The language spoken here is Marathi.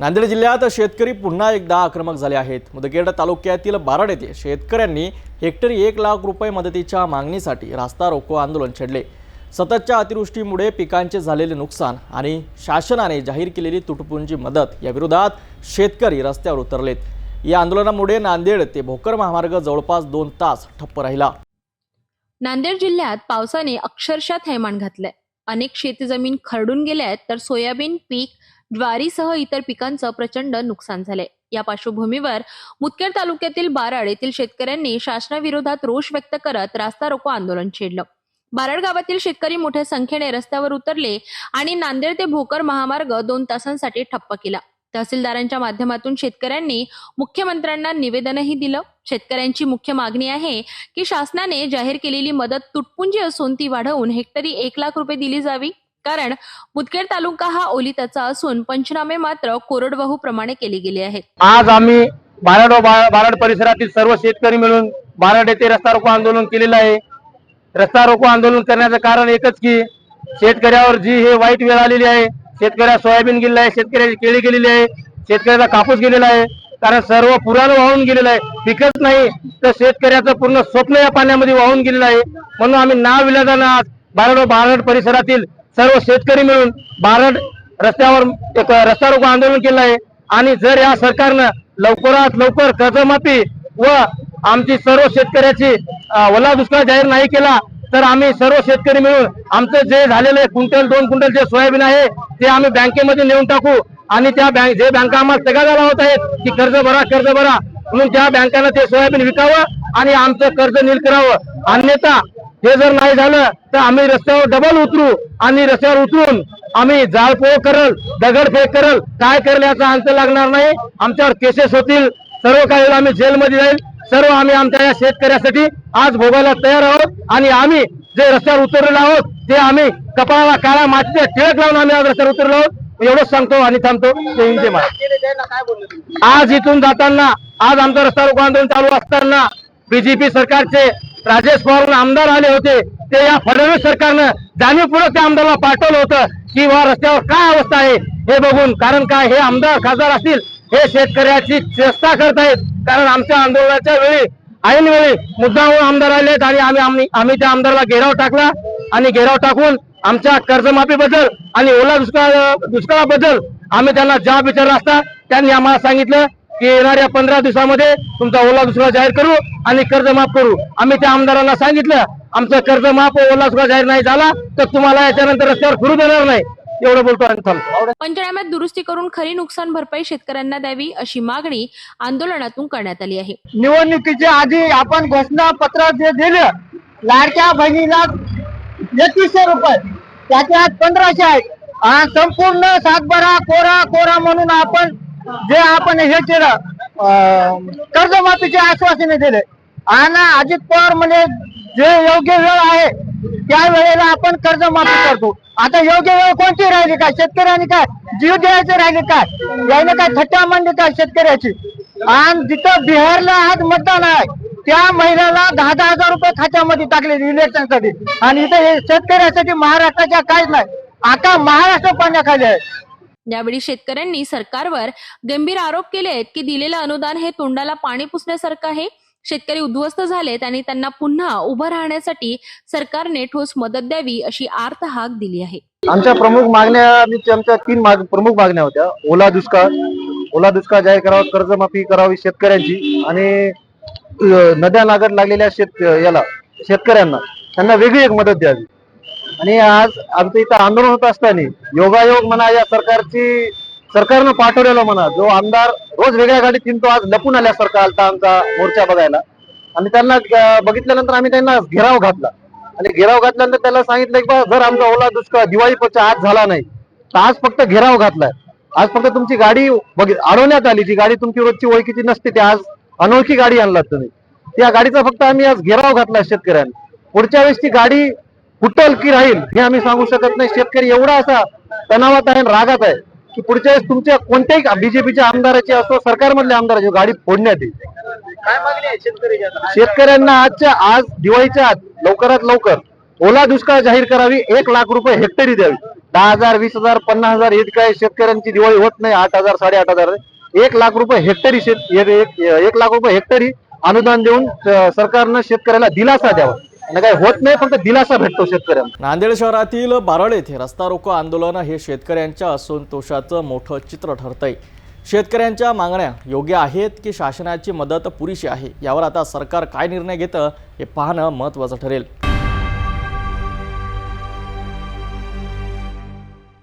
नांदेड जिल्ह्यात शेतकरी पुन्हा एकदा आक्रमक झाले आहेत. मुदखेड तालुक्यातील बारड येथे शेतकऱ्यांनी हेक्टरी एक लाख रुपये मदतीच्या मागणीसाठी रास्ता रोको आंदोलन छेडले. सततच्या अतिवृष्टीमुळे पिकांचे झालेले नुकसान आणि शासनाने जाहीर केलेली तुटपुंजी मदत या विरोधात शेतकरी रस्त्यावर उतरलेत. या आंदोलनामुळे नांदेड ते भोकर महामार्ग जवळपास दोन तास ठप्प राहिला. नांदेड जिल्ह्यात पावसाने अक्षरशः थैमान घातलंय. अनेक शेतजमीन खरडून गेल्या आहेत तर सोयाबीन पीक ज्वारीसह इतर पिकांचं प्रचंड नुकसान झालंय. या पार्श्वभूमीवर मुदखेड तालुक्यातील बाराड येथील शेतकऱ्यांनी शासनाविरोधात रोष व्यक्त करत रास्ता रोको आंदोलन छेडलं. बाराड गावातील शेतकरी मोठ्या संख्येने रस्त्यावर उतरले आणि नांदेड ते भोकर महामार्ग दोन तासांसाठी ठप्प केला. तहसीलदारांच्या माध्यमातून शेतकऱ्यांनी मुख्यमंत्र्यांना निवेदनही दिलं. शेतकऱ्यांची मुख्य मागणी आहे की शासनाने जाहीर केलेली मदत तुटपुंजी असून ती वाढवून हेक्टरी एक लाख रुपये दिली जावी. कारण मुदखेड तालुका हा ओलिताचा असून पंचनामे मात्र कोरडवाहू प्रमाणे केले गेले आहेत. आज आम्ही बाराड व बा- बाराड परिसरातील सर्व शेतकरी मिळून बाराड येथे रस्ता रोको आंदोलन केलेलं आहे. रस्ता रोको आंदोलन करण्याचं कारण एकच की शेतकऱ्यावर जी हे वाईट वेळ आलेली आहे शेतकऱ्या सोयाबीन गेलेलं आहे शेतकऱ्याची केळी गेलेली आहे शेतकऱ्याचा कापूस गेलेला आहे कारण सर्व पुरानं वाहून गेलेलं आहे. पिकच नाही तर शेतकऱ्याचं पूर्ण स्वप्न या पाण्यामध्ये वाहून गेलेलं आहे. म्हणून आम्ही नाव विलाजानं आज बाराड व बाराड परिसरातील सर्व शेतकरी मिळून बारड रस्त्यावर एक रस्ता रोको आंदोलन केलं आहे. आणि जर या सरकारनं लवकरात लवकर कर्जमाफी व आमची सर्व शेतकऱ्याची ओला दुष्काळ जाहीर नाही केला तर आम्ही सर्व शेतकरी मिळून आमचं जे झालेलं आहे क्विंटल दोन क्विंटल जे सोयाबीन आहे ते आम्ही बँकेमध्ये नेऊन टाकू. आणि त्या बँक जे बँका आम्हाला सगळ्या लावत होत आहेत की कर्ज भरा कर्ज भरा म्हणून त्या बँकानं ते सोयाबीन विकावं आणि आमचं कर्ज नील करावं. अन्यथा हे जर नाही झालं तर आम्ही रस्त्यावर डबल उतरू आणि रस्त्यावर उतरून आम्ही जाळपोळ करल दगडफेक करल. काय करेल याचा अंत लागणार नाही. आमच्यावर केसेस होतील. सर्व काही आम्ही जेलमध्ये जाईल. सर्व आम्ही आमच्या या शेतकऱ्यासाठी आज भोगायला तयार आहोत. आणि आम्ही जे रस्त्यावर उतरलेलो आहोत ते आम्ही कपाळाला काळा मातीचे टिळक लावून आम्ही आज रस्त्यावर उतरलो आहोत. एवढंच सांगतो आणि थांबतो. ते आज इथून जाताना आज आमचं रस्ता रोको आंदोलन चालू असताना बीजेपी सरकारचे राजेश पवार आमदार आले होते ते या फडणवीस सरकारनं जाणीवपूर्वक त्या आमदाराला पाठवलं होतं की वा रस्त्यावर काय अवस्था आहे हे बघून. कारण काय हे आमदार खासदार असतील हे शेतकऱ्याची चेष्टा करत आहेत कारण आमच्या आंदोलनाच्या वेळी ऐन वेळी मुद्दाहून आमदार आले आहेत आणि आम्ही आम्ही त्या आमदाराला घेराव टाकला आणि घेराव टाकून आमच्या कर्जमाफीबद्दल आणि ओला दुष्काळ दुष्काळाबद्दल आम्ही त्यांना जाब विचारला असता. त्यांनी आम्हाला सांगितलं की येणाऱ्या पंधरा दिवसामध्ये तुमचा ओला दुष्काळ जाहीर करू आणि कर्ज माफ करू. आम्ही त्या आमदारांना सांगितलं आमचं कर्ज माफ ओला दुष्काळ जाहीर नाही झाला तर तुम्हाला याच्यानंतर रस्त्यावर फिरू देणार नाही. एवढं बोलतो पंचनाम्यात दुरुस्ती करून खरी नुकसान भरपाई शेतकऱ्यांना द्यावी अशी मागणी आंदोलनातून करण्यात आली आहे. निवडणुकीच्या आधी आपण घोषणा पत्र जे दिलं लाडक्या बहिणीला एकवीसशे रुपये. त्याच्यात पंधराशे आहेत. आणि संपूर्ण सातबारा कोरा कोरा म्हणून आपण जे आपण हे केलं कर्जमाफीचे आश्वासने दिले. आणि अजित पवार म्हणजे जे योग्य वेळ आहे त्या वेळेला आपण कर्जमाफी करतो. आता योग्य वेळ कोणती राहिली काय? शेतकऱ्यांनी काय? जीव द्यायचे राहिले काय? याने काय थट्टा मांडली काय शेतकऱ्याची? आणि जिथं बिहारला आज मतदान आहे त्या महिलाला दहा दहा हजार रुपये खात्यामध्ये टाकले इलेक्शनसाठी. आणि इथे हे शेतकऱ्यासाठी महाराष्ट्राच्या काहीच नाही आता महाराष्ट्र पाण्याखाली आहे. यावेळी शेतकऱ्यांनी सरकारवर गंभीर आरोप केले आहेत की दिलेलं अनुदान हे तोंडाला पाणी पुसण्यासारखं आहे शेतकरी उद्ध्वस्त झालेत आणि त्यांना पुन्हा उभं राहण्यासाठी सरकारने ठोस मदत द्यावी अशी आर्त हाक दिली आहे. आमच्या प्रमुख मागण्या आमच्या तीन माग प्रमुख मागण्या होत्या. ओला दुष्काळ. ओला दुष्काळ जाहीर करावा कर्जमाफी करावी शेतकऱ्यांची आणि नद्या नागत लागलेल्या शेत याला शेतकऱ्यांना त्यांना वेगळी एक मदत द्यावी. आणि आज आमचं इथं आंदोलन होत असताना योगायोग म्हणा या सरकारची सरकारनं पाठवलेलं म्हणा जो आमदार रोज वेगळ्या गाडीत किंतु आज लपून आल्या सरकार आलता आमचा मोर्चा बघायला. आणि त्यांना बघितल्यानंतर आम्ही त्यांना घेराव घातला. आणि घेराव घातल्यानंतर त्याला सांगितलं की बा जर आमचा ओला दुष्काळ दिवाळी पक्ष आज झाला नाही तर आज फक्त घेराव घातलाय. आज फक्त तुमची गाडी अडवण्यात आली जी गाडी तुमची रोजची ओळखीची नसते ती आज अनोळखी गाडी आणलात तुम्ही. त्या गाडीचा फक्त आम्ही आज घेराव घातला शेतकऱ्यांनी. पुढच्या वेळेस ती गाडी फुटल की राहील हे आम्ही सांगू शकत नाही. शेतकरी एवढा असा तणावात आहे रागात आहे की पुढच्या वेळेस तुमच्या कोणत्याही बीजेपीच्या आमदाराची असो सरकारमधल्या आमदाराची गाडी फोडण्यात येईल. शेतकऱ्यांना आजच्या आज दिवाळीच्या आत लवकरात लवकर ओला दुष्काळ जाहीर करावी एक लाख रुपये हेक्टरी द्यावी. दहा हजार वीस हजार पन्नास हजार हे काय शेतकऱ्यांची दिवाळी होत नाही आठ हजार साडेआठ हजार. एक लाख रुपये हेक्टरी शेत एक लाख रुपये हेक्टरी अनुदान देऊन सरकारनं शेतकऱ्याला दिलासा द्यावा. आणि काही होत नाही फक्त दिलासा भेटतो शेतकऱ्यांना. नांदेड शहरातील बारळ येथे रस्ता रोको आंदोलन हे शेतकऱ्यांच्या असंतोषाचं मोठं चित्र ठरतंय. शेतकऱ्यांच्या मागण्या योग्य आहेत की शासनाची मदत पुरेशी आहे? यावर आता सरकार काय निर्णय घेतं हे पाहणं महत्त्वाचं ठरेल.